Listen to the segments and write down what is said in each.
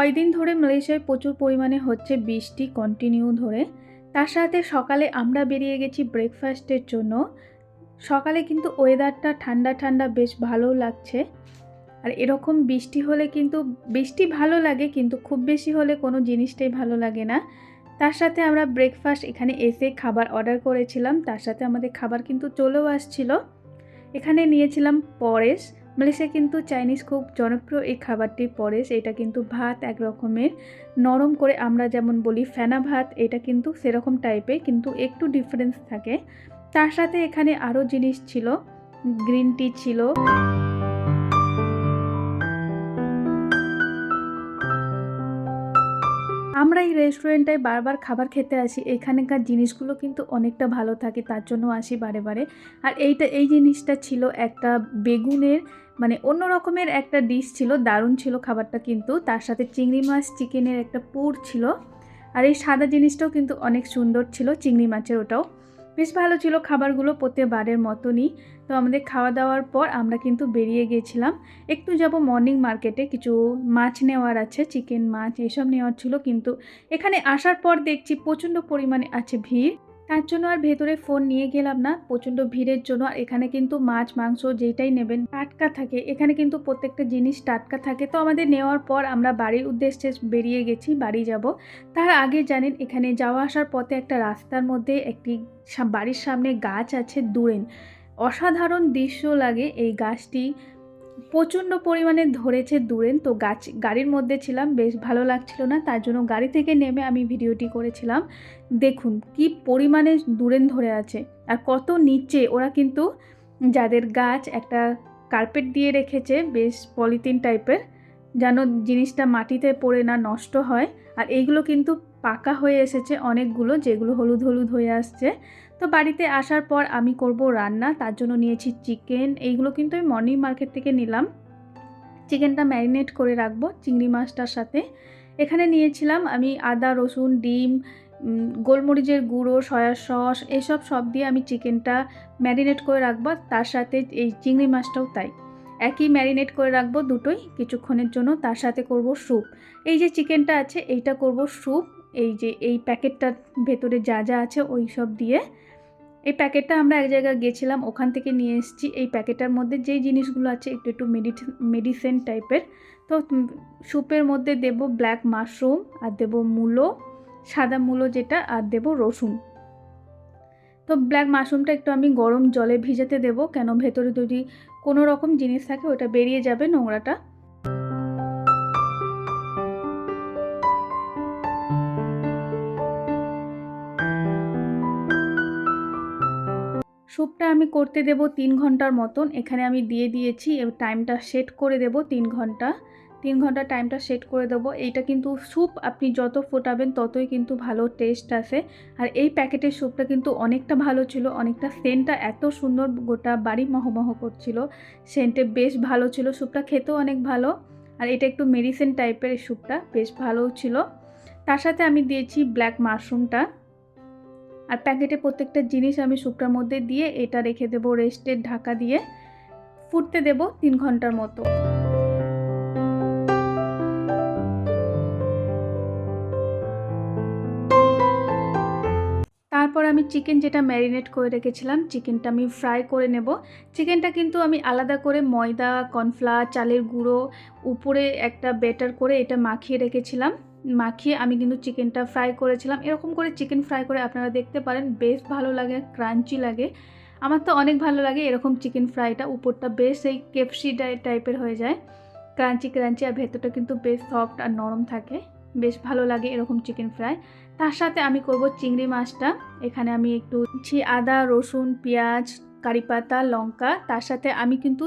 কয়দিন ধরে মালয়েশিয়ায় প্রচুর পরিমাণে হচ্ছে বৃষ্টি কন্টিনিউ ধরে। তার সাথে সকালে আমরা বেরিয়ে গেছি ব্রেকফাস্টের জন্য। সকালে কিন্তু ওয়েদারটা ঠান্ডা ঠান্ডা বেশ ভালো লাগছে। আর এরকম বৃষ্টি হলে কিন্তু, বৃষ্টি ভালো লাগে কিন্তু খুব বেশি হলে কোনো জিনিসটাই ভালো লাগে না। তার সাথে আমরা ব্রেকফাস্ট এখানে এসে খাবার অর্ডার করেছিলাম। তার সাথে আমাদের খাবার কিন্তু চলেও আসছিল। এখানে নিয়েছিলাম পরেশ। মালয়েশিয়া কিন্তু চাইনিজ খুব জনপ্রিয় এই খাবারটি পরেশ এটা কিন্তু ভাত এক রকমের। নরম করে আমরা যেমন বলি ফেনা ভাত, এটা কিন্তু সেরকম টাইপের কিন্তু একটু ডিফারেন্স থাকে। তার সাথে এখানে আরও জিনিস ছিল গ্রিন টি ছিল। আমরা এই রেস্টুরেন্টটায় বারবার খাবার খেতে আসি, এখানকার জিনিসগুলো কিন্তু অনেকটা ভালো থাকে, তার জন্য আসি বারে বারে। আর এইটা, এই জিনিসটা ছিল একটা বেগুনের মানে অন্য রকমের একটা ডিশ ছিল, দারুণ ছিল খাবারটা কিন্তু। তার সাথে চিংড়ি মাছ, চিকেনের একটা পুর ছিল। আর এই সাদা জিনিসটাও কিন্তু অনেক সুন্দর ছিল, চিংড়ি মাছের ওটাও। বেশ ভালো ছিল খাবারগুলো প্রত্যেকবারের মতনই। তো আমাদের খাওয়া দাওয়ার পর আমরা কিন্তু বেরিয়ে গিয়েছিলাম একটু যাব মর্নিং মার্কেটে কিছু মাছ নেওয়ার আছে চিকেন মাছ, এসব নেওয়ার ছিল কিন্তু। এখানে আসার পর দেখছি প্রচণ্ড পরিমাণে আছে ভিড়। তার জন্য আর ভেতরে ফোন নিয়ে গেলাম না। প্রচণ্ড ভিড়ের জন্য আর এখানে কিন্তু মাছ, মাংস যেটাই নেবেন, টাটকা থাকে। এখানে কিন্তু প্রত্যেকটা জিনিস টাটকা থাকে। তো আমাদের নেওয়ার পর আমরা বাড়ির উদ্দেশ্যে বেরিয়ে গেছি, বাড়ি যাব। তার আগে জানেন, এখানে যাওয়া আসার পথে একটা রাস্তার মধ্যে একটি বাড়ির সামনে গাছ আছে দূরেন অসাধারণ দৃশ্য লাগে এই গাছটি। প্রচণ্ড পরিমাণে ধরেছে দূরেন। তো গাছ, গাড়ির মধ্যে ছিলাম, বেশ ভালো লাগছিল না, তার জন্য গাড়ি থেকে নেমে আমি ভিডিওটি করেছিলাম। দেখুন কি পরিমাণে দূরেন ধরে আছে আর কত নিচে। ওরা কিন্তু যাদের গাছ একটা কার্পেট দিয়ে রেখেছে, বেশ পলিথিন টাইপের, যেন জিনিসটা মাটিতে পড়ে না, নষ্ট হয়। আর এইগুলো কিন্তু পাকা হয়ে এসেছে অনেকগুলো, যেগুলো হলুদ হলুদ হয়ে আসছে। তো বাড়িতে আসার পর আমি করব রান্না, তার জন্য নিয়েছি চিকেন, এইগুলো কিন্তু আমি মর্নিং মার্কেট থেকে নিলাম। চিকেনটা ম্যারিনেট করে রাখব চিংড়ি মাছটার সাথে। এখানে নিয়েছিলাম আমি আদা, রসুন, ডিম গোলমরিচের গুঁড়ো, সয়া সস, এসব সব দিয়ে আমি চিকেনটা ম্যারিনেট করে রাখব তার সাথে এই চিংড়ি মাছটাও তাই। একই ম্যারিনেট করে রাখব দুটোই, কিছুক্ষণের জন্য তার সাথে করব স্যুপ। এই যে চিকেনটা আছে, এইটা করব স্যুপ এই যে এই প্যাকেটটার ভেতরে যা যা আছে ওই সব দিয়ে। এই প্যাকেটটা আমরা এক জায়গায় গেছিলাম, ওখান থেকে নিয়ে এসেছি। এই প্যাকেটটার মধ্যে যেই জিনিসগুলো আছে একটু একটু মেডিসিন টাইপের। তো স্যুপের মধ্যে দেব ব্ল্যাক মাশরুম, আর দেব মূলো, সাদা মূলো যেটা, আর দেব রসুন। তো ব্ল্যাক মাশরুমটা একটু আমি গরম জলে ভিজাতে দেব, কেন ভেতরে যদি কোনো রকম জিনিস থাকে ওটা বেরিয়ে যাবে নোংরাটা। স্যুপটা আমি করতে দেব তিন ঘণ্টার মতন। এখানে আমি দিয়ে দিয়েছি টাইমটা সেট করে দেব তিন ঘণ্টা। তিন ঘণ্টা টাইমটা সেট করে দেবো। এইটা কিন্তু স্যুপ আপনি যত ফোটাবেন ততই কিন্তু ভালো টেস্ট আসে। আর এই প্যাকেটের স্যুপটা কিন্তু অনেকটা ভালো ছিল, অনেকটা সেন্টটা এত সুন্দর গোটা বাড়ি মহমহ করছিল। সেন্টে বেশ ভালো ছিল স্যুপটা খেতেও অনেক ভালো। আর এটা একটু মেডিসিন টাইপের স্যুপটা বেশ ভালোও ছিল। তার সাথে আমি দিয়েছি ব্ল্যাক মাশরুমটা। আর প্যাকেটে প্রত্যেকটা জিনিস আমি শুকটার মধ্যে দিয়ে এটা রেখে দেবো রেস্টের ঢাকা দিয়ে। ফুটতে দেব তিন ঘণ্টার মতো। তারপর আমি চিকেন যেটা ম্যারিনেট করে রেখেছিলাম চিকেনটা আমি ফ্রাই করে নেব। চিকেনটা কিন্তু আমি আলাদা করে ময়দা কর্নফ্লাওয়ার চালের গুঁড়ো, উপরে একটা বেটার করে এটা মাখিয়ে রেখেছিলাম। মাখিয়ে আমি কিন্তু চিকেনটা ফ্রাই করেছিলাম। এরকম করে চিকেন ফ্রাই করে আপনারা দেখতে পারেন, বেশ ভালো লাগে ক্রাঞ্চি লাগে। আমার তো অনেক ভালো লাগে এরকম চিকেন ফ্রাইটা উপরটা বেশ এই কেপসি টাইপের হয়ে যায়। ক্রাঞ্চি ক্রাঞ্চি আর ভেতরটা কিন্তু বেশ সফট আর নরম থাকে। বেশ ভালো লাগে এরকম চিকেন ফ্রাই তার সাথে আমি করব চিংড়ি মাছটা। এখানে আমি একটু আদা, রসুন, পেঁয়াজ, কারি পাতা, লঙ্কা। তার সাথে আমি কিন্তু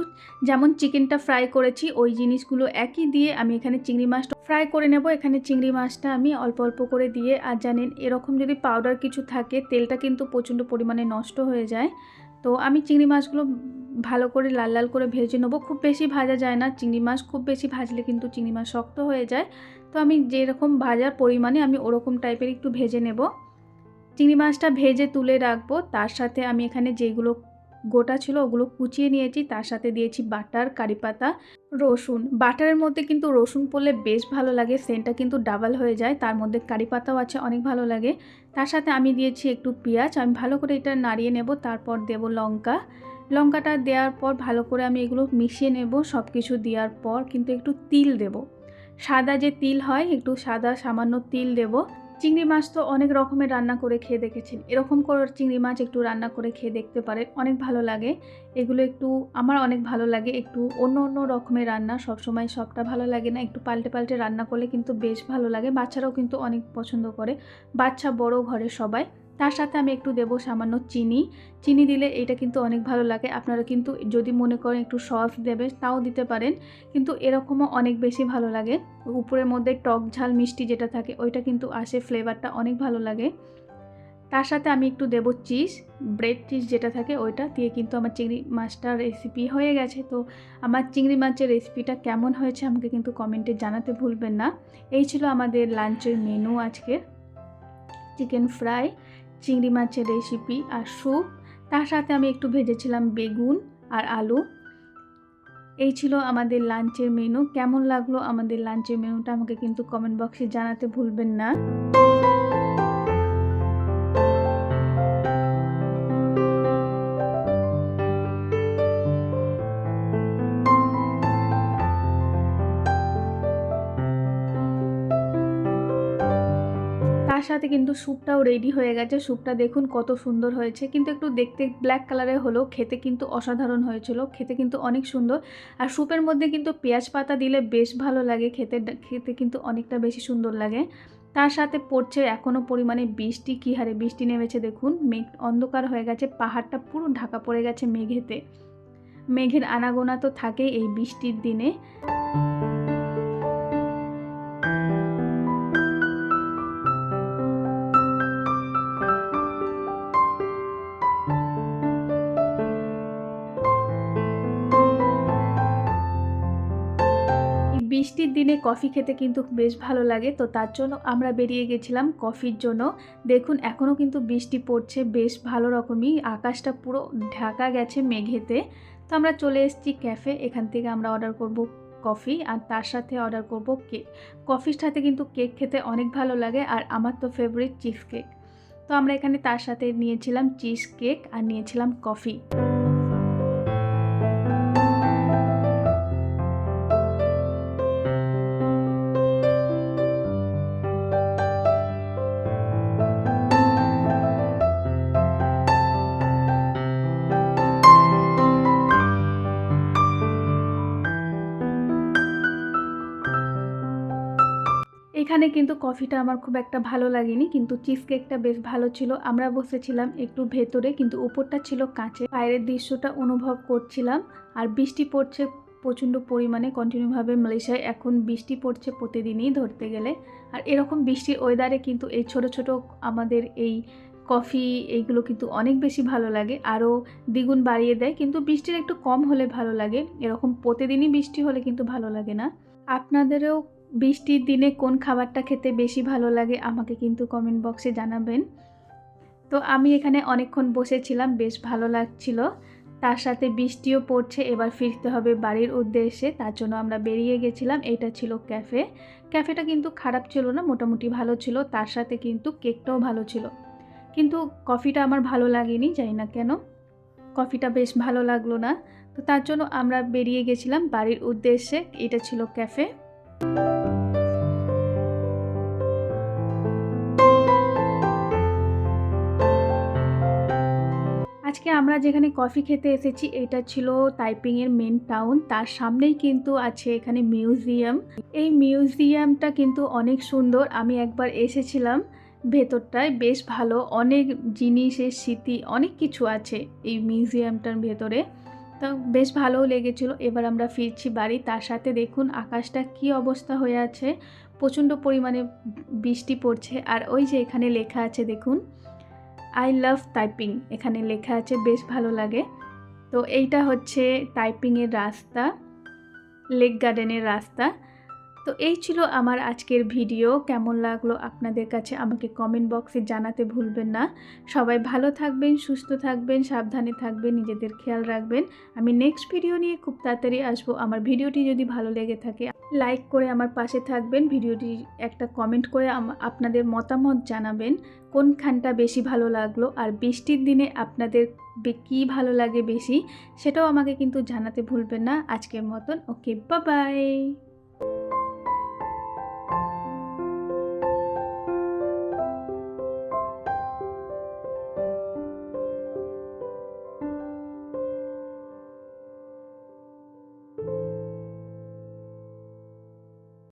যেমন চিকেনটা ফ্রাই করেছি, ওই জিনিসগুলো একই দিয়ে আমি এখানে চিংড়ি মাছটা ফ্রাই করে নেব। এখানে চিংড়ি মাছটা আমি অল্প অল্প করে দিয়ে আর জানেন, এরকম যদি পাউডার কিছু থাকে, তেলটা কিন্তু প্রচণ্ড পরিমাণে নষ্ট হয়ে যায়। তো আমি চিংড়ি মাছগুলো ভালো করে লাল লাল করে ভেজে নেব। খুব বেশি ভাজা যায় না, চিংড়ি মাছ খুব বেশি ভাজলে কিন্তু চিংড়ি মাছ শক্ত হয়ে যায়। তো আমি যেরকম ভাজার পরিমাণে আমি ওরকম টাইপের একটু ভেজে নেব। চিংড়ি মাছটা ভেজে তুলে রাখব, তার সাথে আমি এখানে যেগুলো গোটা ছিল ওগুলো কুচিয়ে নিয়েছি, তার সাথে দিয়েছি বাটার, কারি পাতা, রসুন। বাটারের মধ্যে কিন্তু রসুন পড়লে বেশ ভালো লাগে, সেন্টটা কিন্তু ডাবল হয়ে যায়, তার মধ্যে কারি পাতাও আছে, অনেক ভালো লাগে। তার সাথে আমি দিয়েছি একটু পেঁয়াজ, আমি ভালো করে এটা নাড়িয়ে নেব, তারপর দেব লঙ্কা। লঙ্কাটা দেওয়ার পর ভালো করে আমি এগুলো মিশিয়ে নেব সব কিছু দেওয়ার পর কিন্তু একটু তিল দেব। সাদা যে তিল হয়, একটু সাদা সামান্য তিল দেব। চিংড়ি মাছ তো অনেক রকমের রান্না করে খেয়ে দেখেছেন। এরকম করে চিংড়ি মাছ একটু রান্না করে খেয়ে দেখতে পারেন, অনেক ভালো লাগে। এগুলো একটু, আমার অনেক ভালো লাগে, একটু অন্য অন্য রকমের রান্না, সবসময় সবটা ভালো লাগে না। একটু পাল্টে পাল্টে রান্না করলে কিন্তু বেশ ভালো লাগে, বাচ্চারাও কিন্তু অনেক পছন্দ করে। বাচ্চা বড় ঘরে সবাই। তার সাথে আমি একটু দেবো সামান্য চিনি। চিনি দিলে এটা কিন্তু অনেক ভালো লাগে। আপনারা কিন্তু যদি মনে করেন একটু সস দেবে, তাও দিতে পারেন। কিন্তু এরকমও অনেক বেশি ভালো লাগে। উপরের মধ্যে টক ঝাল মিষ্টি যেটা থাকে, ওইটা কিন্তু আসে, ফ্লেভারটা অনেক ভালো লাগে। তার সাথে আমি একটু দেবো চিজ, ব্রেড চিজ যেটা থাকে, ওইটা দিয়ে কিন্তু আমার চিংড়ি মাছটার রেসিপি হয়ে গেছে। তো আমার চিংড়ি মাছের রেসিপিটা কেমন হয়েছে আমাকে কিন্তু কমেন্টে জানাতে ভুলবেন না। এই ছিল আমাদের লাঞ্চের মেনু আজকের। চিকেন ফ্রাই চিংড়ি মাছের রেসিপি আর স্যুপ তার সাথে আমি একটু ভেজেছিলাম বেগুন আর আলু। এই ছিল আমাদের লাঞ্চের মেনু কেমন লাগল আমাদের লাঞ্চের মেনুটা আমাকে কিন্তু কমেন্ট বক্সে জানাতে ভুলবেন না। তার সাথে কিন্তু স্যুপটাও রেডি হয়ে গেছে। স্যুপটা দেখুন কত সুন্দর হয়েছে। কিন্তু একটু দেখতে ব্ল্যাক কালারের হলেও খেতে কিন্তু অসাধারণ হয়েছিল। খেতে কিন্তু অনেক সুন্দর। আর স্যুপের মধ্যে কিন্তু পেঁয়াজ পাতা দিলে বেশ ভালো লাগে। খেতে খেতে কিন্তু অনেকটা বেশি সুন্দর লাগে। তার সাথে পড়ছে এখনও পরিমাণে বৃষ্টি। কী হারে বৃষ্টি নেমেছে দেখুন। মেঘ অন্ধকার হয়ে গেছে। পাহাড়টা পুরো ঢাকা পড়ে গেছে মেঘেতে। মেঘের আনাগোনা তো থাকেই এই বৃষ্টির দিনে। বৃষ্টির দিনে কফি খেতে কিন্তু বেশ ভালো লাগে, তো তার জন্য আমরা বেরিয়ে গেছিলাম কফির জন্য। দেখুন এখনও কিন্তু বৃষ্টি পড়ছে বেশ ভালো রকমই, আকাশটা পুরো ঢাকা গেছে মেঘেতে। তো আমরা চলে এসেছি ক্যাফে, এখান থেকে আমরা অর্ডার করব কফি আর তার সাথে অর্ডার করব কেক। কফির সাথে কিন্তু কেক খেতে অনেক ভালো লাগে আর আমার তো ফেভারিট চিজ কেক। তো আমরা এখানে তার সাথে নিয়েছিলাম চিজ কেক আর নিয়েছিলাম কফি। কিন্তু কফিটা আমার খুব একটা ভালো লাগেনি, কিন্তু চিজ কেকটা বেশ ভালো ছিল। আমরা বসেছিলাম একটু ভেতরে, কিন্তু উপরটা ছিল কাঁচে বাইরের দৃশ্যটা অনুভব করছিলাম। আর বৃষ্টি পড়ছে প্রচণ্ড পরিমাণে, কন্টিনিউভাবে মালয়েশিয়ায়। এখন বৃষ্টি পড়ছে প্রতিদিনই ধরতে গেলে। আর এরকম বৃষ্টির ওয়েদারে কিন্তু এই ছোট ছোট আমাদের এই কফি, এইগুলো কিন্তু অনেক বেশি ভালো লাগে। আরও দ্বিগুণ বাড়িয়ে দেয়, কিন্তু বৃষ্টির একটু কম হলে ভালো লাগে। এরকম প্রতিদিনই বৃষ্টি হলে কিন্তু ভালো লাগে না। আপনাদেরও বৃষ্টির দিনে কোন খাবারটা খেতে বেশি ভালো লাগে আমাকে কিন্তু কমেন্ট বক্সে জানাবেন। তো আমি এখানে অনেকক্ষণ বসেছিলাম, বেশ ভালো লাগছিল। তার সাথে বৃষ্টিও পড়ছে, এবার ফিরতে হবে বাড়ির উদ্দেশ্যে, তার জন্য আমরা বেরিয়ে গেছিলাম, এটা ছিল ক্যাফে ক্যাফেটা কিন্তু খারাপ ছিল না, মোটামুটি ভালো ছিল, তার সাথে কিন্তু কেকটাও ভালো ছিল। কিন্তু কফিটা আমার ভালো লাগেনি, জানি না কেন। কফিটা বেশ ভালো লাগল না। তো তার জন্য আমরা বেরিয়ে গেছিলাম বাড়ির উদ্দেশ্যে, এটা ছিল ক্যাফে আজকে আমরা যেখানে কফি খেতে এসেছি, এটা ছিল তাইপিংয়ের মেন টাউন তার সামনেই কিন্তু আছে এখানে মিউজিয়াম এই মিউজিয়ামটা কিন্তু অনেক সুন্দর। আমি একবার এসেছিলাম ভেতরটায়। বেশ ভালো। অনেক জিনিসের স্মৃতি, অনেক কিছু আছে এই মিউজিয়ামটার ভেতরে। তো বেশ ভালোও লেগেছিল। এবার আমরা ফিরছি বাড়ি। তার সাথে দেখুন আকাশটা কি অবস্থা হয়ে আছে। প্রচণ্ড পরিমাণে বৃষ্টি পড়ছে। আর ওই যে এখানে লেখা আছে, দেখুন। আই লাভ টাইপিং এখানে লেখা আছে বেশ ভালো লাগে। তো এইটা হচ্ছে টাইপিংয়ের রাস্তা লেক গার্ডেনের রাস্তা। তো এই ছিল আমার আজকের ভিডিও। কেমন লাগল আপনাদের কাছে আমাকে কমেন্ট বক্সে জানাতে ভুলবেন না। সবাই ভালো থাকবেন, সুস্থ থাকবেন, সাবধানে থাকবেন, নিজেদের খেয়াল রাখবেন। আমি নেক্সট ভিডিও নিয়ে খুব তাড়াতাড়ি আসব। আমার ভিডিওটি যদি ভালো লেগে থাকে লাইক করে আমার পাশে থাকবেন। ভিডিওটি একটা কমেন্ট করে আপনাদের মতামত জানাবেন। কোনখানটা বেশি ভালো লাগল আর বৃষ্টির দিনে আপনাদের কী ভালো লাগে বেশি, সেটাও আমাকে কিন্তু জানাতে ভুলবেন না। আজকের মতন ওকে বাবাই